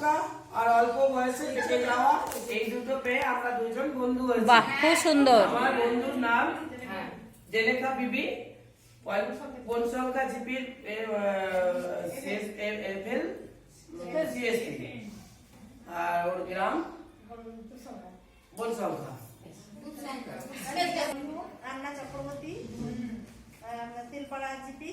থাকা আর অল্প বয়সে যাওয়া এই দুটো পেয়ে আমরা দুজন বন্ধু হয়েছি। বাহ খুব সুন্দর। আমার বন্ধুর নাম জেলেখা বিবি বন সংখ্যা জিপির এফএল সিএসপি আর ওর গ্রাম? সংখ্যা রান্না চক্রবর্তী। তিলপাড়া জিপি।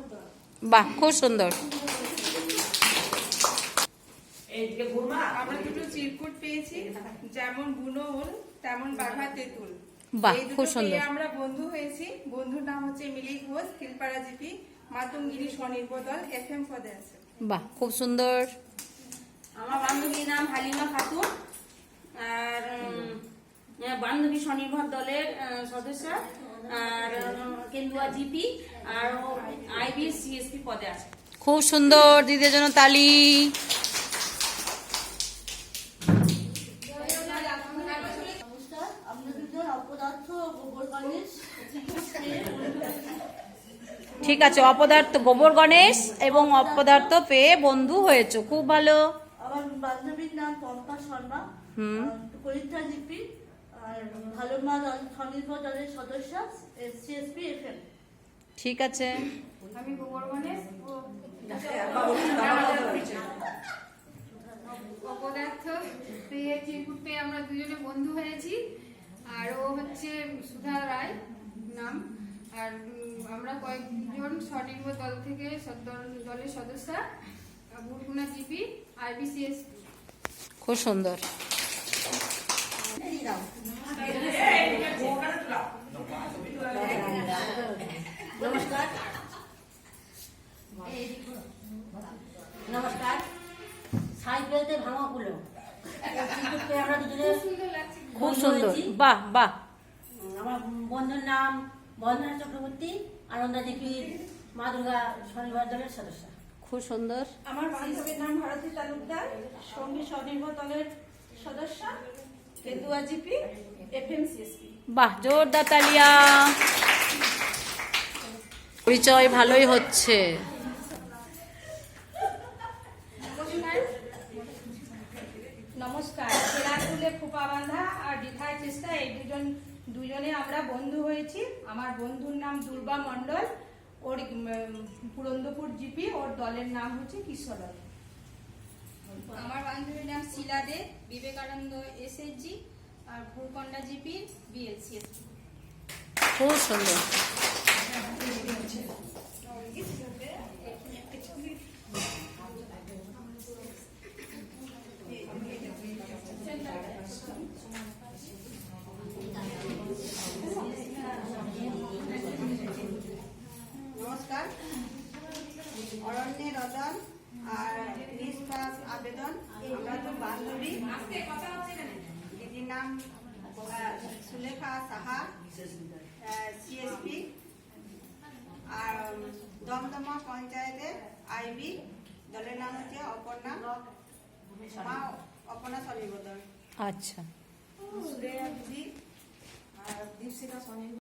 বাহ খুব সুন্দর। আমরা দুটো চিরকুট পেয়েছি। যেমন বুনো উল তেমন বাঘা তেঁতুল। বাহ, খুব সুন্দর। আমরা বন্ধু হয়েছি। বন্ধুর নাম হচ্ছে মিলি ঘোষ তিলপাড়া জিপি মাতঙ্গিরি স্বনির্ভর দল এফ এম পদে আছে। বাহ খুব সুন্দর। আমার বান্ধবীর নাম হালিমা খাতুন আর বান্ধবী স্বনির্ভর দলের সদস্য। আর কেন্দুয়া জিপি আর আইবি সিএসপি পদে আছে। খুব সুন্দর দিদির জন্য তালি। ঠিক আছে অপদার্থ গোবর গণেশ এবং অপদার্থ পেয়ে বন্ধু হয়েছে খুব ভালো। আমার বান্ধবীর নাম পম্পা শর্মা। হুম। পরীক্ষা জিপি। আর ভালো মা স্বনির্ভর দলের সদস্য সিএসপি এফ এম। ঠিক আছে। আমি গোবর গণেশ ও অপদার্থ। পেয়ে চিরকুট পেয়ে আমরা দুজনে বন্ধু হয়েছি। আর ও হচ্ছে সুধা রায় নাম। আর আমরা কয়েকজন স্বনির্ভর দল থেকে দলের সদস্য। বুরগুনা জিপি আইবিসিএস খুব সুন্দর। নমস্কার। নমস্কার সাইকেলতে ভাঙা গুলো আমরা দুজনে খুব সুন্দর। বাহ বাহ। আমার বন্ধুর নাম বন্ধনা চক্রবর্তী আনন্দা দেবীর মা দুর্গা স্বনির্ভর দলের সদস্য। খুব সুন্দর। আমার বান্ধবীর নাম ভারতী তালুকদার সঙ্গী স্বনির্ভর দলের সদস্য কেন্দুয়া জিপি। বাহ জোরদার তালিয়া। পরিচয় ভালোই হচ্ছে। নমস্কার। খেলাধুলে খোপা বাঁধা আর চেষ্টা এই দুজন দুজনে আমরা বন্ধু হয়েছি। আমার বন্ধুর নাম দুর্গা মণ্ডল ওর পুরন্দপুর জিপি ওর দলের নাম হচ্ছে কিশোর আমার বান্ধবীর নাম শিলা দে বিবেকানন্দ এসএসজি আর ভুরকন্ডা জিপি বিএলসিএস খুব সুন্দর। নমস্কার। অরণ্যে রতন আর নিষ্পাস আবেদন। আমরা তো বান্ধবী। নাম সুলেখা সাহা সিএসপি আর দমদমা পঞ্চায়েতের আইবি দলের নাম হচ্ছে অপর্ণা। মা অপর্ণা সলিবদল দল আচ্ছা। আর দীপশিখা স্বনির্ভর